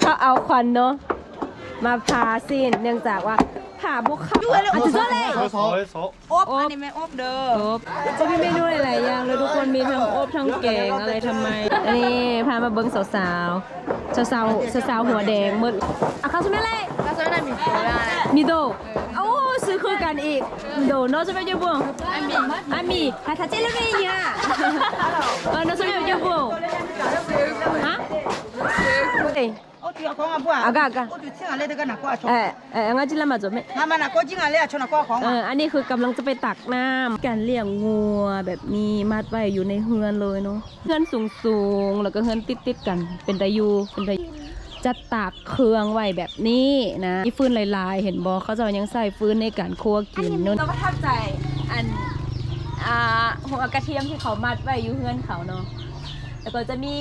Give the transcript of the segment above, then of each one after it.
เขาเอาควันเนาะมาพาสิ้นเนื่องจากว่าผ่าบุกเขาอาจจะเจ้าเลยอบอันนี้ไม่อบเด้อครบจะมีเมนูหลายๆอย่างเลยทุกคนมีทั้งอบทั้งแกงอะไรทำไมอันนี้พามาเบิ้งสาวสาวสาวสาวๆสาวๆหัวแดงหมืดอะเขาใช่ไหมเลยแล้วจะได้มีเวลามีโดโอ้ซื้อคือกันอีกโดเนาะจะไม่เยอะบุ้งอามีอามีหาทัดเจเลยไงเนี่ยเออเนาะจะไม่เยอะบุ้งฮะ เอ้ย 我就要讲啊，不啊， อากาศ 我就请俺来这个拿过来 เออเอองั้นจิละมาจบไหม 他们那过境俺来，从那过 เอ 行 อ อันนี้คือกำลังจะไปตักน้ำการเลี้ยงงัวแบบนี้มัดไว้อยู่ในเฮือนเลยเนาะเฮือนสูงสูงๆแล้วก็เฮือนติดติดๆกัน เป็นตะยูเป็นตะยูจะตากเครื่องไว้แบบนี้นะมีฟืนลายๆ เห็นบอเขาจะยังใส่ฟืนในการคั่วกินเนอะเราประทับใจอันอ่าหัวกระเทียมที่เขามัดไว้อยู่เฮือนเขาเนาะ แล้วก็จะมี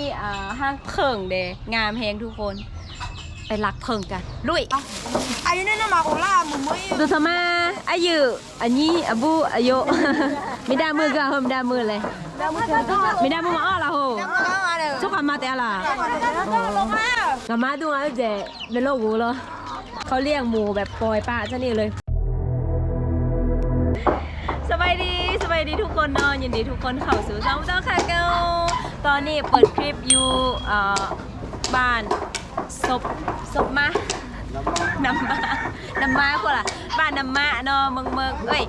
ห้างเพิงเดงามแฮงทุกคน ไปรักเพิงกันลุย อันนี้เนี่ยมาโอล่ามึมไม่ดูทำไมอายุอันนี้อาบูอายุ ไม่ได้มือก็เฮิมได้มือเลยไม่ได้มือมาอ้อละโหแล้วาเชุกมาแต่ละแล้วกมาดูแล้วเจ๊เป็นโรคหูเหรอเขาเรียกหมูแบบปล่อยปลาซะนี่เลยสบายดี สบายดีทุกคนเนาะยินดีทุกคนเข้าสู่ช่องเจ้าค่ะเกลตอนนี้เปิดคลิปอยู่บ้านศพศพมาน้ำมาน้ำมาคนละบ้านน้ำมาเนาะเมืองเมืองเอ้ย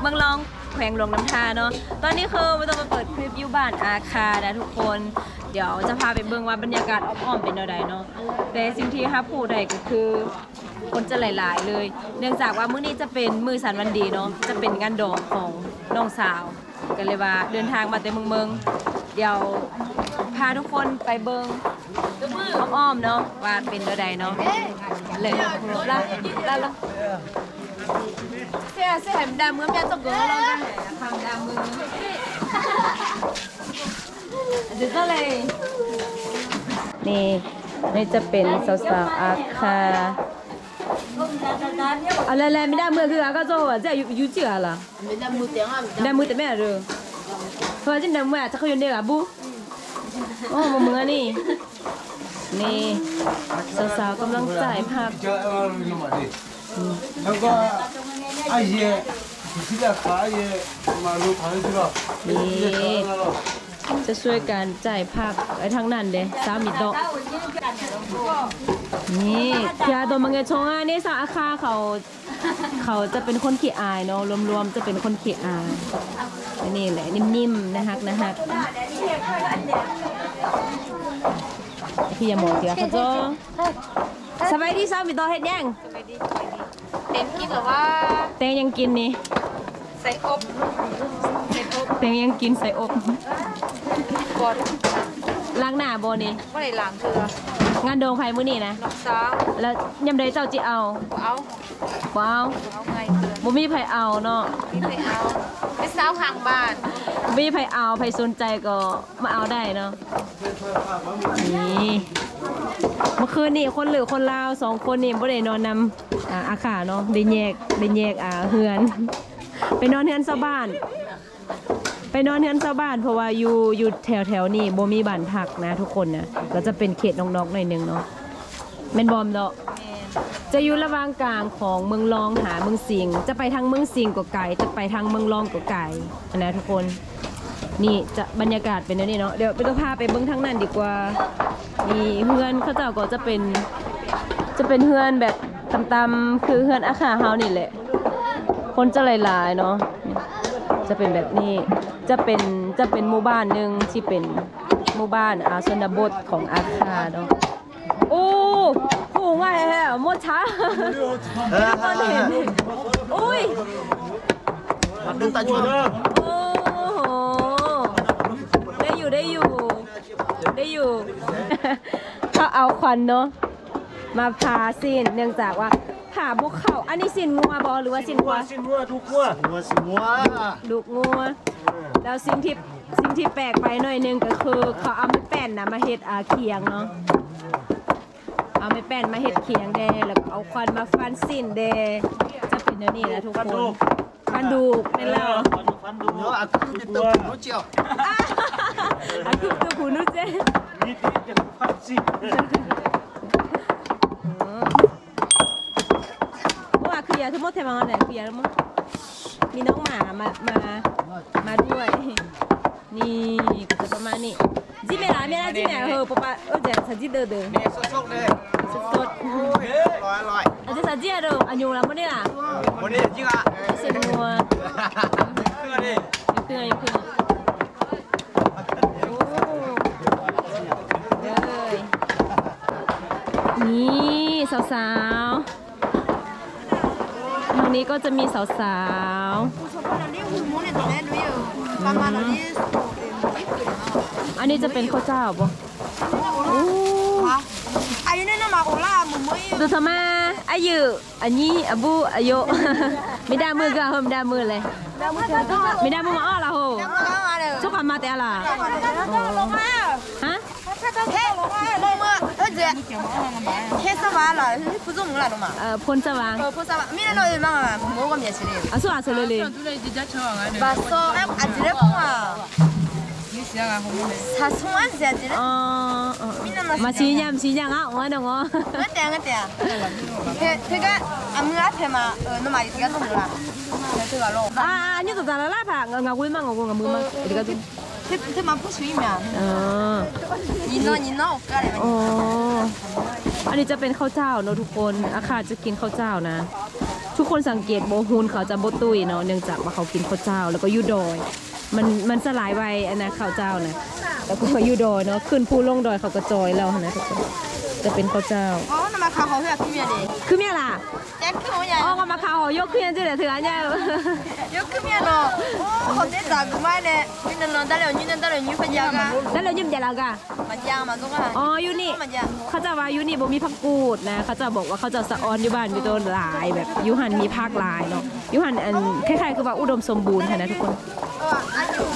เมืองรองแขวงหลวงน้ำทาเนาะตอนนี้คือไม่ต้องมาเปิดคลิปอยู่บ้านอาคานะทุกคน เดี๋ยวจะพาไปเบิ่งว่าบรรยากาศอ้อมๆเป็นอะไรเนาะแต่สิ่งที่ฮับพูดได้ก็คือคนจะหลาย ๆ เลย เนื่องจากว่ามื้อนี้จะเป็นมือสันวันดีเนาะจะเป็นงานดองของ น้องสาวกันเลยว่าเดินทางมาแต่เมืองเมืองเดี๋ยวพาทุกคนไปเบิ่งอ้อมๆเนาะว่าเป็นอะไรเนาะเลยลาลาลาเสียเสียเห็นดามือแม่ต้องเกลือเราทำดามือเดี๋ยวก็เลยนี่นี่จะเป็นสาวๆอาคา อะไรอะไรไม่ได้เมื่อคือก็จะว่าจะอยู่อยู่จีอะไรไม่ได้มือเต็มอะได้มือเต็มอะไรเพรานได้มือจะเขยู่เดียวบุโอ้มึงอนนี้นี่สาวๆกำลังจ่ผักแล้วก็ไอเย่ที่ขายเย่มาลูกขายที่เรานี่จะช่วยกันจ่ผักไอ้ทางนั้นเด้สามีดอ นี่ยาตัวมังเกชงอะนี่สาวอาคาเขาเขาจะเป็นคนขี้อายเนาะรวมๆจะเป็นคนขี้อายนี่แหละนิ่มๆนะฮักนะฮักพี่อยาหมอเสียเขาจ้สบายดีสาวมีโตะเฮ็ดยังเต็มกินหรือว่าแตงยังกินนี่ใส่อบใส่อบแตงยังกินใส่อบก่อน ล้างหน้าบ่นี่เมื่อไหร่ล้างเกลืองานโดงไผมื้อนี้นะน้องสาวแล้วยำใดเจ้าจิเอาเอาว้าวเอาไงเกลือบ่มีไผเอาเนาะนี่ไปเอาไปสาวข้างบ้านบ่มีไผเอาไผสนใจก็มาเอาได้เนาะนี่เมื่อคืนนี่คนเหลือคนลาวสองคนนี่บ่ได้นอนนำอ่าอาขาเนาะได้แยกได้แยกอ่าเฮือน ไปนอนเฮือนชาวบ้าน ไปนอนเฮือนชาวบ้านเพราะว่าอยู่อยู่แถวแถวๆนี่บ่มีบ้านพักนะ ทุกคนนะก็จะเป็นเขตนอกๆหน่อยหนึงเนาะแม่นบอมเนาะจะอยู่ระหว่างกลางของเมืองรองหาเมืองสิงห์จะไปทางเมืองสิงห์ก็ไกลจะไปทางเมืองรองก็ไกลนะทุกคนนี่จะบรรยากาศเป็นแบบนี้เนาะเดี๋ยวไปต้องพาไปเบื้องทางนั้นดีกว่านี่เฮือนเขาเจ้าก็จะเป็นจะเป็นเฮือนแบบตำๆคือเฮือนอาคาเฮานี่แหละ คนจะหลายๆเนาะจะเป็นแบบนี้ จะเป็นจะเป็นหมู่บ้านหนึ่งที่เป็นหมู่บ้านอาชนบทของอาคาเนาะโอ้ผูง่ายแฮะมดช้าตอนเห็นอุ้ยมาตึงตาชวนโอ้โหได้อยู่ได้อยู่ ได้อยู่เขาเอาควันเนาะมาพาสินเนื่องจากว่าผ่าบุกเข่าอันนี้สินงัวบอหรือว่าสินงัวสินงัวลูกงัวลูกงัวลูกงัว แล้วสิ่งที่สิ่งที่แปลกไปหน่อยนึงก็คือเขาเอาไม้แป้นนะมาเห็ดอาเคียงเนาะเอาไม้แป้นมาเห็ดเคียงเดแล้วเอาควันมาฟันสิ้นเดจะเป็นเดี๋ยวนี้นะทุกคนฟันดูกในลาวฟันดูเนาะอาคือเป็นตัวผู้เจียวอาคือตัวหนูเจ้นี่ที่จะฟันสิ้นว่าคือย่าทั้งหมดแถมมาไหนคืออย่าทั้งหมด มีน้องหมามามามาด้วย นี่ก็จะประมาณนี้จิเมล่ะเมล่ะจิเมล่ะเออปะปะเออจะสัจิเดอเดอเนี่ยสดๆเลยสดสดร้อยร้อยอาจจะสัจิเดออันยูละมั้งเนี่ยล่ะวันนี้จริงอะเสียนัวเพื่อนดิยกเครื่องยกเครื่องโอ้เด้อนี่สาวๆทาง นี้ก็จะมีสาวๆ อันนี้จะเป็นข้าวเจ้าปะอายุนี่นมาโอลาหมุมยดูทำไมอายุอันนี้อบูอายุไม่ได้มือก็เฮิมได้มือเลยไม่ได้มือมาอ้อละโหชอบมาแต่ละฮะ 姐，黑色娃了，不做梦了嘛？呃，碰着玩。呃，碰着玩，明天老爷妈妈摸个面去的。啊，说啊，说了嘞。把手哎，阿姐来碰啊。他从俺家的。哦哦。嘛，新疆，新疆啊，我的我。我点个点。这这个俺们阿太嘛，呃，那嘛有这个东西啦，这个咯。啊啊，你都咋了啦？怕我我问嘛，我我我问嘛，这个都。 그때만 부수이면 อ๋อ 니너 니너 옷가래 อ๋อ อันนี้จะเป็นข้าวเจ้าเนอะทุกคน อาคาจะกินข้าวเจ้านะ ทุกคนสังเกตโบฮูนเขาจะโบตุยเนาะ เนื่องจากว่าเขากินข้าวเจ้า แล้วก็อยูดอย มันมันสลายไปนะข้าวเจ้านะแล้วก็ยู่ดอยเนาะขึ้นภูลงดอยเขาก็จอยเรานะทุกคนจะเป็นข้าวเจ้าอ๋อมาข้าวเขาเพื่อขึ้นเมียดิขึ้นเมียล่ะแจ็คขึ้นเมียอ๋อมาข้าวเขายกขึ้นเจ้เดอดเถื่อนเนี่ยยกขึ้นเมียเนาะโอ้คนที่สามกูไม่เนี่ยยืนนอนได้เลยยืนนอนได้เลยยืมพันยากะได้เลยยืมยัาลากะมันยางมันก็อ๋อยูนี่เขาจะว่าอยูนี่บ่มีพักกูดนะเขาจะบอกว่าเขาจะสะออนอยู่บ้านมีต้นลายแบบยูหันมีภาคลายเนาะยูหันอันคล้ายๆคือว่าอุดมสมบูรณ์นะทุกคน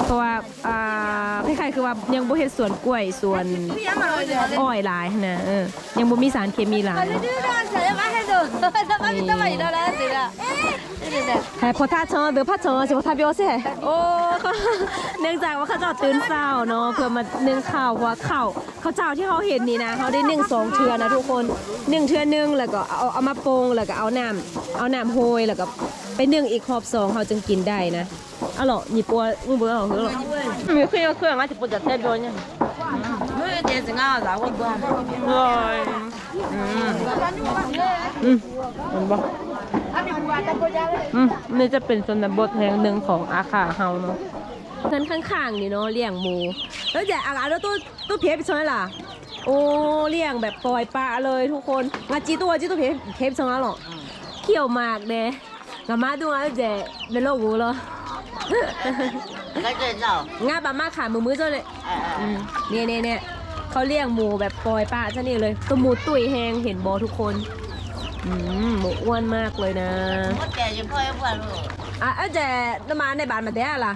เพราะว่าอ่าคล้ายๆคือว่ายังบ่เฮ็ดสวนกล้วยสวนอ้อยหลายหั้นนะเออยังบ่มีสารเคมีหลาย 这个车把还走，他把你他把你到来谁了？对对对。 แต่พอท่าเชอหรือพัดเชอสิพอท่าเบียวสิโอ้เขาเนื่องจากว่าเขาเจะตื่นเช้าเนาะเพื่อมานึ่งข้าวเพราะว่าข้าวข้าวเจ้าที่เขาเห็นนี่นะเขาได้นึ่งสองเทือนะทุกคนนึ่งเทือนึงแล้วก็เอาเอามาโปงแล้วก็เอาน้ำเอาน้ำโหยแล้วก็ไปนึ่งอีกรอบสองเขาจึงกินได้นะ เอาหรอหยิบปัวมึงเบื่อเหรอเหรอมีเครื่องเครื่องอาจจะปวดจะเต้นโดนเนี่ย 我有点子啊，咋我不？ อร่อยอืมอืมเห็นปะอืมนี่จะเป็นชนบทแห่งหนึ่งของอาคาเฮาเนาะนั้นข้างๆนี่เนาะเลี้ยงหมูแล้วแต่อาคาแล้วตัวตัวเพชรไปชนล่ะ โอ้เลี้ยงแบบปล่อยปลาเลยทุกคนงาจีตัวจีตัวเพชรเพชรชนหรอเขี่ยวหมากเด้งามาดูอ่ะเจ๊เป็นโรคหูเหรอ แล้เจนเจ้า ง่าบามาขามือมือเจ้าเลยเนี่ยเนี่ยเนี่ยเขาเรียกหมูแบบปล่อยปลาชนิดเลยตัวหมูตุ๋ยแหงเห็นบอทุกคนหมูอ้วนมากเลยนะ มดแกจะพ่อยเพื่อนอะเอาแต่น้ำมาในบ้านมาแต่ล่ะ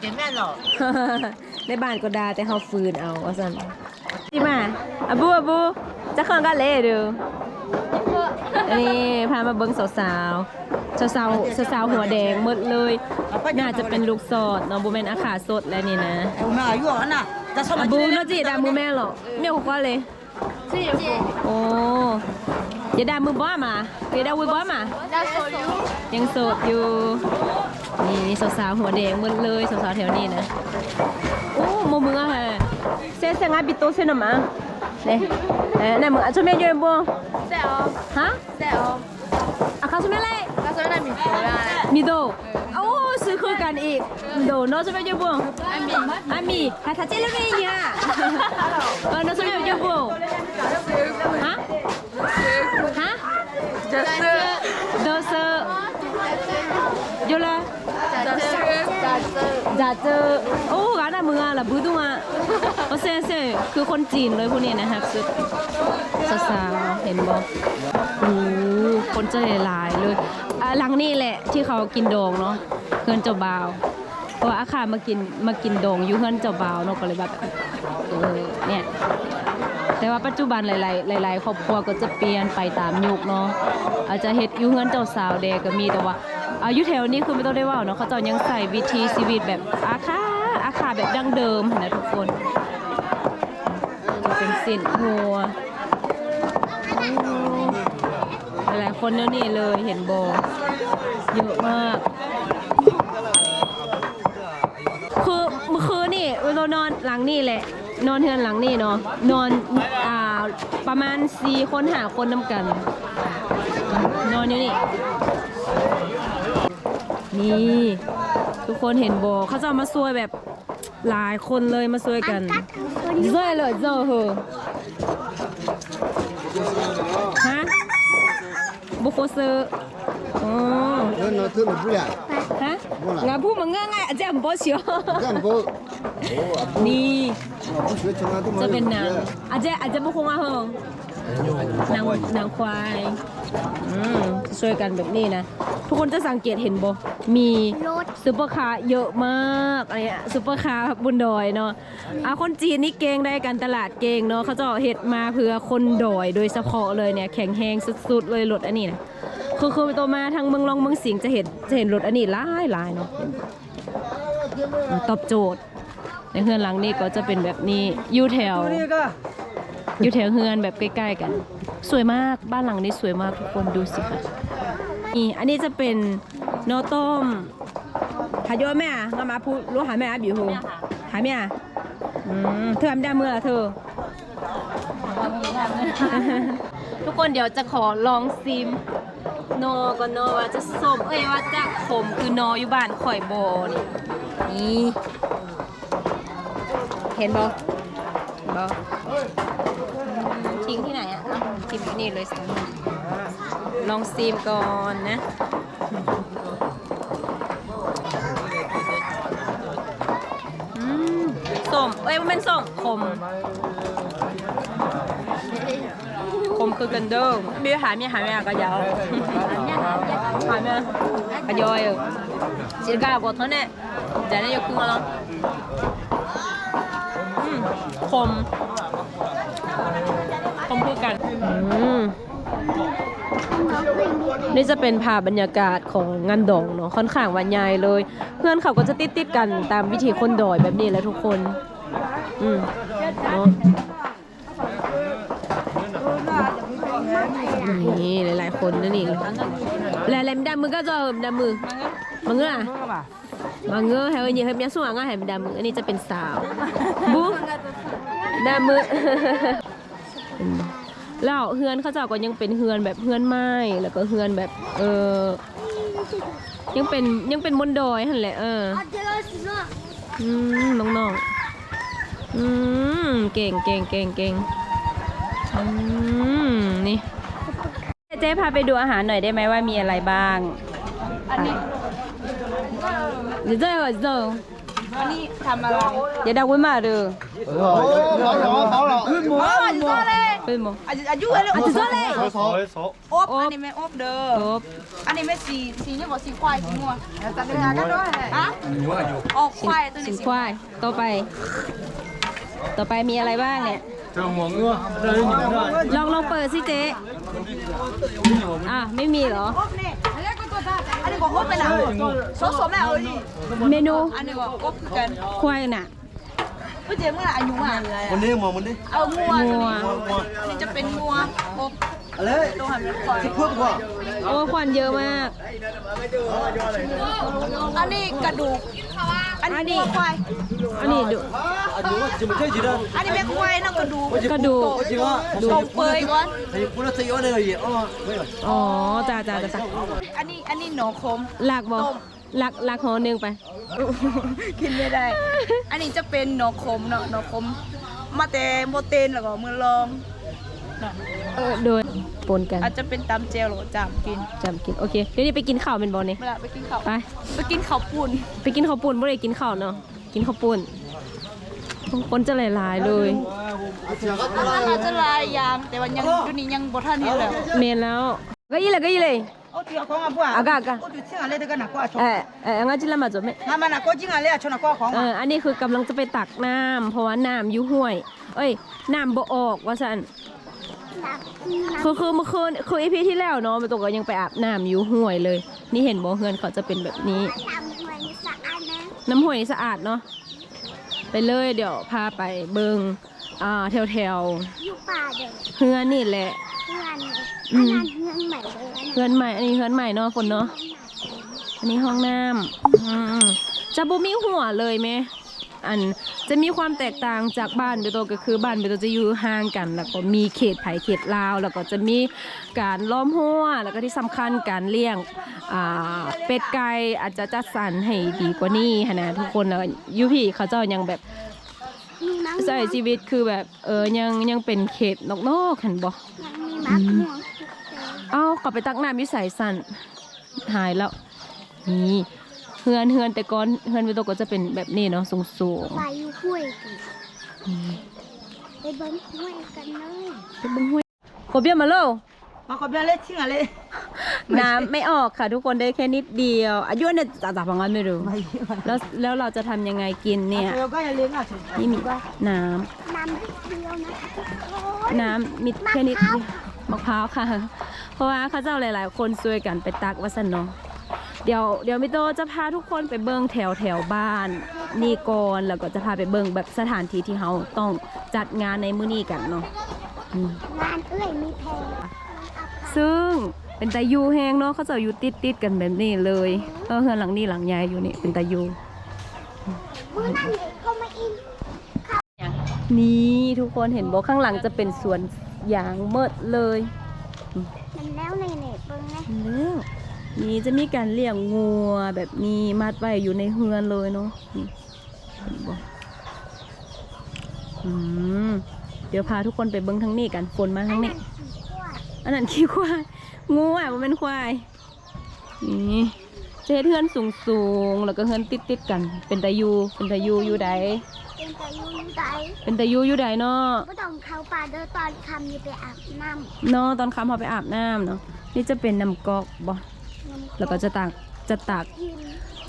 เก็บแม่หรอในบ้านก็ดาแต่เขาฟืนเอาว่าสั่พี่มาอะบูอะบูจะเข้ากันเลยดู นี่พามาเบิ้งสาวสาวสาวสาวสาวสาวหัวแดงหมดเลย น่าจะเป็นลูกสอดเนาะบูแมนอาขาสดแล้วนี่นะ 엄마 이거 하 나. 나อะ서만 บูเนาะจีดามูแม่หรอกเนี่ยกูก็เลย โอ้ยายดามือบ้ามาอยายดามือบ้ามางสดอยู่ยังสดอยู่ นี่สาวสาวหัวแดงหมดเลยสาวสาวแถวนี้นะ โอ้โมมึงอะฮะเซนเซงาบิโตเซนออกมาเนี่ย 네, 네, 뭐, 처음에 이제 뭐? 세요. 하? 세요. 아, 가슴에 레? 가슴에 미도야. 미도. 오, 스크간 이. 미도, 너 처음에 이제 뭐? 아미. 아미. 아, 다 찔러게 이야. 어, 너 처음에 이제 뭐? 하? 하? 저스. 저스. 요라. 자츠. 자츠. 자츠. 오, 가나 뭐? ละบุดัวโอเซ่เซ่คือคนจีนเลยพวกนี้นะครับสุดสาวเห็นบอกโอ้คนเจอหลายเลยหลังนี่แหละที่เขากินโดงเนาะเฮือนเจ้าบ่าวเพราะว่าอาคามากินมากินโดงอยู่เฮือนเจ้าบ่าวเนาะก็เลยแบบเออเนี่ยแต่ว่าปัจจุบันหลาย ๆ หลาย ๆ ครอบครัวก็จะเปลี่ยนไปตามยุคเนาะอาจจะเห็ดอยู่เฮือนเจ้าสาวแดก็มีแต่ว่าอายุแถวนี้คือไม่ต้องได้ว่าเนาะเขาเจ้ยังใส่วิธีชีวิตแบบอาคาาแบบดั้งเดิมนะทุกคนจะเป็นสินหัวอ้เอหลายคนแล้วนี่เลยเห็นโบเยอะมาก คือเมื่อคืนนี่เรานอนหลังนี่แหละ นอนเทือนหลังนี่เนาะนอนอ่าประมาณสี่คนหาคนน้ำกัน นอนอยู่นี่นี่ ทุกคนเห็นโบเขาจะมาซวยแบบ หลายคนเลยมาซวยกันซวยเลยเจ้าเหอฮะบุโคเซอร์อ๋อเนาะเธอมาพูดอะไรฮะงาพูดมันง่ายอาจารย์บอสเชียวนี่จะเป็นนะอาจารย์อาจารย์บุคงอะเหรอ นางนางควายอืมช่วยกันแบบนี้นะ ทุกคนจะสังเกตเห็นบ่มีซุปเปอร์คาร์เยอะมากอะไรเงี้ยซุปเปอร์คาร์บุญดอยเนาะเอะคนจีนนี่เก่งได้การตลาดเก่งเนาะเขาจะเห็ดมาเพื่อคนดอยโดยเฉพาะเลยเนี่ยแข็งแรงสุดๆเลยรถอันนี้นะคือคือตัวมาทางเมืองรองเมืองสิงจะเห็นจะเห็นรถอันนี้หลายหลายเนาะตอบโจทย์ในเฮือนหลังนี้ก็จะเป็นแบบนี้ยู่แถว อยู่แถวเฮือนแบบใกล้ๆกัน สวยมากบ้านหลังนี้สวยมากทุกคนดูสิค่ะนี่อันนี้จะเป็นโนต้มหายโยแม่งามาพูดรู้หาแม่อะบิวฮูหาแม่อืมเธอทำได้เมื่อเธอทุกคนเดี๋ยวจะขอลองซิมโนก่อนเนอว่าจะสมเอ้ยว่าจะขมคือนออยู่บ้านข่อยโบนี่นี่ เห็นบ่บ่ทิ้งที่ไหนอะ เอ้าทิ้งที่นี่เลยสิลองซีมก่อนนะส้มเอ้ยมันเป็นส้มขมขมคือกันเด้อมีหามีหาแมีก็ยาวหาแมีก็ย่อยจิกาบทเท่านี้จะได้ยกขึ้นมาแล้วอืม คมคมคือกันอืมนี่จะเป็นภาพบรรยากาศของงานดองเนาะค่อนข้างวันใหญ่เลย เพื่อนเขาก็จะติดติดกันตามวิธีคนดอยแบบนี้แหละทุกคน อืมเนาะนี่หลายๆคนนั่นเองหลายๆดำมือก็จะดำมือมังเงือมังเงือให้วันนี้ให้มีส่วนง่ายให้ดำมืออันนี้จะเป็นสาวบุ๊ดำมือ แล้วเฮือนเขาเจ้าก็ยังเป็นเฮือนแบบเฮือนไม้แล้วก็เฮือนแบบเออยังเป็นยังเป็นบนดอยหั่นแหละเอออืมน้องๆอืมเก่งเก่งเก่งเก่งอืมนี่เจ๊พาไปดูอาหารหน่อยได้ไหมว่ามีอะไรบ้างอันนี้เดี๋ยวเจ๊ก่อนเจ๊ วันนี้ทำอะไรอย่าดักไว้มาเด้อขึ้นหมดอาจอะซ้อเลยเป็นบ่อาจจะอายุเลยอาจจะซ้อเลยอบอันนี้ไม่อบเด้ออบอันนี้ไม่สีสีนี่บอกสีควายสีม่วงแต่เป็นงานกันด้วยฮะออกควายตัวนี้สีควายต่อไป ต่อไปมีอะไรบ้างเนี่ยลองลองเปิดสิเจ๊อะไม่มีเหรอ อันนี้ก็โคตไป็นอะโซโซแม่เอ้ยเมนูอันนี้ก็ก็คือกันควายน่ะเมื่อเจ๊เมื่ออายุอะวันนี้มองมันดิเอางัวงัวนี่จะเป็นงัวอบ เลยรสิเพิ่มกว่าโอ้ควันเยอะมาก อันนี้กระดูก อันนี้เนื้อควาย อันนี้ดู 지금 뭐 태지 나 อันนี้เป็นควายน้องกระดูก 그래도-지금 ตรงเปยก่อน 아니 뿌라서 연애가 이게 어 뭐야 อ๋อจ้าจ้าจ้าจ้าอันนี้อันนี้หนอคม หลักบอกหลักหลักหอหนึ่งไปกินไม่ได้ อันนี้จะเป็นหนอคมเนาะหนอคม มาแต่โมเตนแล้วก็มือลอง เออโดย ปนกันอาจจะเป็นตำเจลหรือจามกินจำกินโอเคเดี๋ยวนี้ไปกินข้าวเป็นบอลนี่เวลาไปกินข้าวไปไปกินข้าวปูนไปกินข้าวปูนบ่ได้กินข้าวเนาะกินข้าวปูนคนจะหลายๆเลยเราจะลายยางแต่ว่ายังอยู่นี้ยังบ่ทันเห็ลยเมนแล้วก็ยี่เลยก็ยี่เลยอากากเออเอองั้นจิละมาจบไหมมัน้าก็จริงอะไรชนก็ของเอออันนี้คือกำลังจะไปตักน้ำเพราะว่าน้ำยุ่ห่วย เอ้ยน้ำบ่ออกว่าสัน คือคือเมื่อคืนคืออีพีที่แล้วเนาะมันตกก็ยังไปอาบน้ำอยู่ห้วยเลย นี่เห็นบ่เฮือนเขาจะเป็นแบบนี้ น้ำห้วยนี่สะอาดเนาะไปเลยเดี๋ยวพาไปเบิงอ่าแถวแถวอยู่ป่าเด้อๆเฮือนนี่แหละเพื่อนอือันมนั้นเพื่อนใหม่เลยอันนั้นเฮือนใหม่อันนี้เฮือนใหม่เนาะฝนเนาะอันนี้ห้องน้ำอืมจะบ่มีหัวเลยไหม อันจะมีความแตกต่างจากบ้านเบโตก็คือบ้านเบโตจะอยู่ห่างกัน แล้วก็มีเขตไผ่เขตลาว แล้วก็จะมีการล้อมหัวแล้วก็ที่สำคัญการเลี้ยงอ่าเป็ดไก่อาจจะจัดสรรให้ดีกว่านี้หั้นนะทุกคนแล้วอยูพี่เขาเจ้ายังแบบมีมังใช้ชีวิตคือแบบเออยังยังเป็นเขตนอกๆเห็นบ่ยังมีมักม่วงสุกเตเอ้ากลับไปตักน้ำวิสัยสั่นหายแล้วนี่เฮือนเฮือนแต่ก่อนเฮือนวิโตก็จะเป็นแบบนี้เนาะสูงสูงไปอยู่ห้วยกันๆนี่ไปเบิ้งห้วยกันเลยเป็นเบิ่งห้วยโคเบียมาโลมาขอเบี้ยเล็กชิงอะไรน้ำไม่ออกค่ะ ทุกคนได้แค่นิดเดียว อายุเนี่ยจ่าจ่าพังกันไม่รู้ไม่แล้วแล้วเราจะทำยังไงกินเนี่ยเดี๋ยวก็อย่าเลี้ยงอะนี่มีน้น้ำนิดเดียวนะคะทุกคนำน้ำมีแค่นิดเดียวมะพร้าวค่ะ เพราะว่าเขาเจ้าหลาย ๆ คนช่วยกันไปตักวัสนเนาะ เดี๋ยวเดี๋ยวมิโตจะพาทุกคนไปเบิ้งแถวแถวบ้านนี่ก่อนแล้วก็จะพาไปเบิ้งแบบสถานที่ที่เขาต้องจัดงานในมื้อนี้กันเนาะอืมงานเอ้ยมีแพงซึ่งเป็นตายูแหงเนาะเขาจะอยู่ติดติดๆกันแบบนี้เลยเออเฮือนหลังนี้หลังใหญ่อยู่นี่เป็นตายูมื้อนั้นเด็กก็มาอินนี่ทุกคนเห็นบอกข้างหลังจะเป็นสวนยางเมิดเลยมันแล้วในเน็ตเบิ้งนะแล้ว นี่จะมีการเลี้ยงงัวแบบนี้มัดไว้อยู่ในเฮือนเลยเนาะนี่เห็นบ่อืมเดี๋ยวพาทุกคนไปเบิ้งทั้งนี้กันฝนมาทั้งนี้ อันนั้นขี้ควายงูอะมันเป็นควาย นี่จะเฮ็ดเฮือนสูงสูงๆแล้วก็เฮือนติดติดๆกัน เป็นตายู เป็นตายูอยู่ใดเป็นตายูอยู่ใดเป็นตายูอยู่ใดเนาะก็ต้องเข้าป่าเด้อตอนคำอย่าไปอาบน้เนาะตอนค่ำเขาไปอาบน้ำเนาะ นี่จะเป็นน้ำกอกบ่ำ แล้วก็จะตากจะตากกิน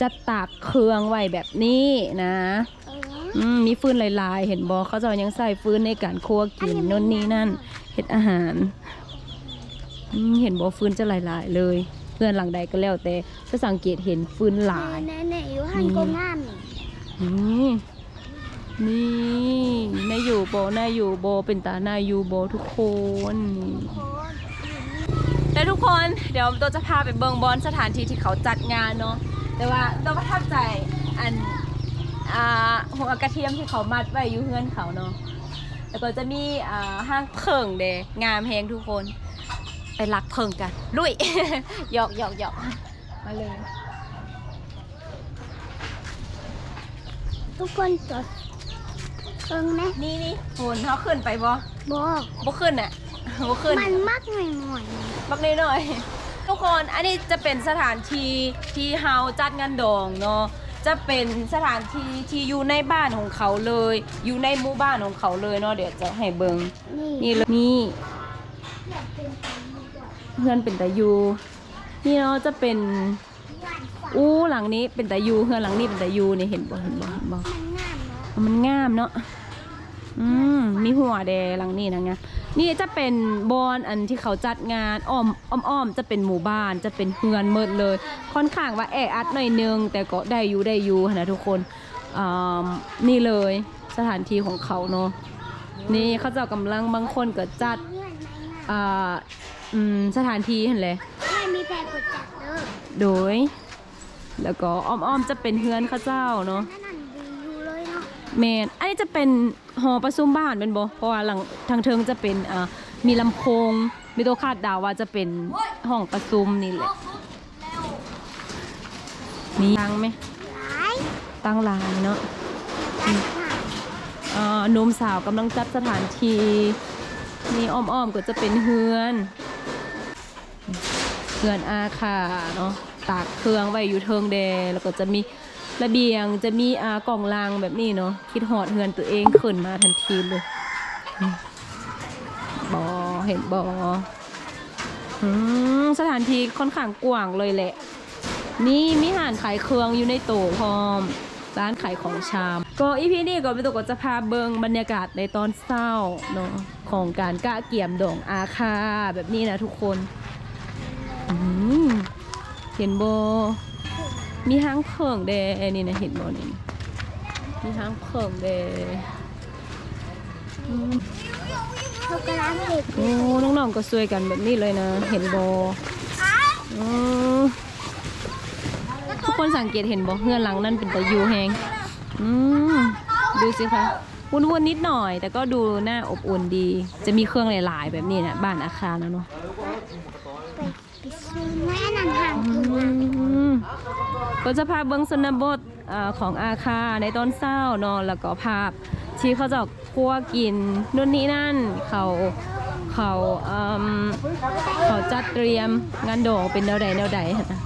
จะตากเครื่องไว้แบบนี้นะเอออืมมีฟืนหลายๆ เห็นบอเขาจะยังใส่ฟืนในการคั่วกินนู่นนี่นั่นเฮ็ดอาหารอืมเห็นบอฟืนจะหลายๆเลย เพื่อนหลังใดก็แล้วแต่จะสังเกตเห็นฟืนหลายในในอยู่หันก็งามนี่นี่นี่นายอยู่โบนายอยู่โบเป็นตานายอยู่โบทุกคนนี่โคนแต่ทุกคนเดี๋ยวตัวจะพาไปเบิงบอลสถานที่ที่เขาจัดงานเนาะแต่ว่าตัวประทับใจอันอ่าหัวกระเทียมที่เขามัดไว้อยู่เฮือนเขาเนาะแล้วก็จะมีอ่าห้างเพิงเดงามแฮงทุกคนไปรักเพิงกันลุยหยอกหยอกหยอกมาเลยทุกคนจดเอิงไหมนี่นี่โหนเขาขึ้นไปบ่บอกบ่ขึ้นอะ บ่ขึ้นมันมักหน่อยหน่อยบักน้อยๆทุกคนอันนี้จะเป็นสถานที่ที่เฮาจัดงานดองเนาะจะเป็นสถานที่ที่อยู่ในบ้านของเขาเลย อยู่ในหมู่บ้านของเขาเลยเนาะเดี๋ยวจะให้เบิงนี่นี่เลยนี่เพื่อนเป็นตายูนี่เนาะจะเป็นอู้หลังนี้เป็นตายูเพื่อนหลังนี้เป็นตายูนี่เห็นบ่เห็นบ่เห็นบ่มันงามเนาะมันงามเนาะอืมมีหัวแดงหลังนี้นะไง นี่จะเป็นบอนอันที่เขาจัดงานอ้อมอ้อมอ้อมจะเป็นหมู่บ้านจะเป็นเฮือนเมิดเลย ค่อนข้างว่าแออัดหน่อยนึง แต่ก็ได้อยู่ได้อยู่นะทุกคนอ่านี่เลยสถานที่ของเขาเนาะนี่เขาเจ้ากำลังบางคนก็จัดเพื่อนไหนน่ะอ่าอืมสถานที่เห็นเลยเพื่อนมีแพงกดจัดเด้อโดย แล้วก็อ้อมๆจะเป็นเฮือนเข้าเจ้าเนาะนั่นนั่นดีอยู่ เมนอันนี้จะเป็นหอประชุมบ้านเป็นบ่เพราะว่าหลังทางเทิงจะเป็นอ่ามีลำโพงมีตัวคาดดาวว่าจะเป็นห้องประชุมนี่แหละมีตังไหมตั้งลายเนาะจัดหนักอ่าหนุ่มสาวกำลังจัดสถานที่นี่อ้อมๆก็จะเป็นเฮือนเฮือนอาคาเนาะตากเครื่องไว้อยู่เทิงแดแล้วก็จะมี ระเบียงจะมีอากล่องรางแบบนี้เนาะคิดหอดเฮือนตัวเองขึ้นมาทันทีเลยบอเห็นบอสถานที่ค่อนข้างกว้างเลยแหละ นี่มีหานขายเครื่องอยู่ในโต๊ะพร้อมร้านขายของชาม ก็อีพีนี้ก็เป็นตัวก็จะพาเบิงบรรยากาศในตอนเศร้าเนาะของการกะเกี่ยมดองอาคาแบบนี้นะทุกคนเห็นโบ มีห้างเพิงแดนี่นะเห็นโบนี่มีห้างเพิงแดเขากำลังเด็กโอ้น้องๆก็ช่วยกันแบบนี้เลยนะ เห็นบอมทุกคนสังเกตเห็นบอเฮือนหลังนั่นเป็นตะยูแหงอืมดูสิคะวุ่นๆนิดหน่อย แต่ก็ดูน่าอบอุ่นดี จะมีเครื่องหลาย ๆ แบบนี้นะบ้านอาคารนะเนาะไปไปซื้อแม่นันห่างอืคือม ก็จะพาเบิ้งสนบทเอ่อของอาคาในตอนเศร้าเนาะแล้วก็ภาพที่เขาจะคั่วกินนู่นนี่นั่นเขาเขาเอิ่มเขาจัดเตรียมงานดอกเป็นแนวใดแนวใดหั้นนะ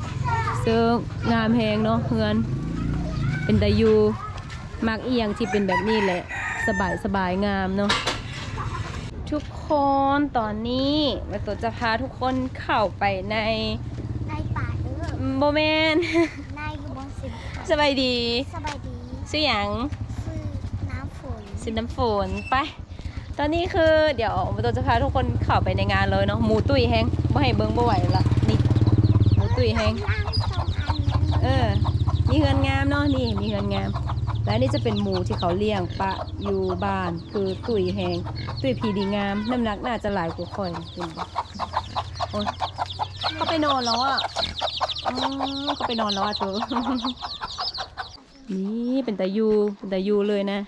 ซึ่งงามแพงเนาะเฮือนเป็นตายูมักเอียงที่เป็นแบบนี้แหละสบายสบายงามเนาะทุกคนตอนนี้มาตัวจะพาทุกคนเข้าไปในในป่าเด้อโบแมนในอยู่บน สิบสบายดี สบายดีชื่อหยังซื้อน้ำฝนสิน้ำฝนไป ตอนนี้คือเดี๋ยวมาตัวจะพาทุกคนเข้าไปในงานเลยเนาะหมูตุ้ยแฮงบ่ให้เบิ้งบ่ไหวละนี่หมูตุ้ยแฮงล่างสองอันนั้นเออมีเงินงามเนาะนี่มีเงินงาม และนี่จะเป็นหมูที่เขาเลี้ยงปะอยู่บ้านคือตุยแหงตุยพีดีงามน้ำหนักน่าจะหลายกว่าคอยจริงโอ้ยเขาไปนอนแล้วอะอ๋อเขาไปนอนแล้วอะตัว นี่เป็นตายูเป็นตายูเลยนะ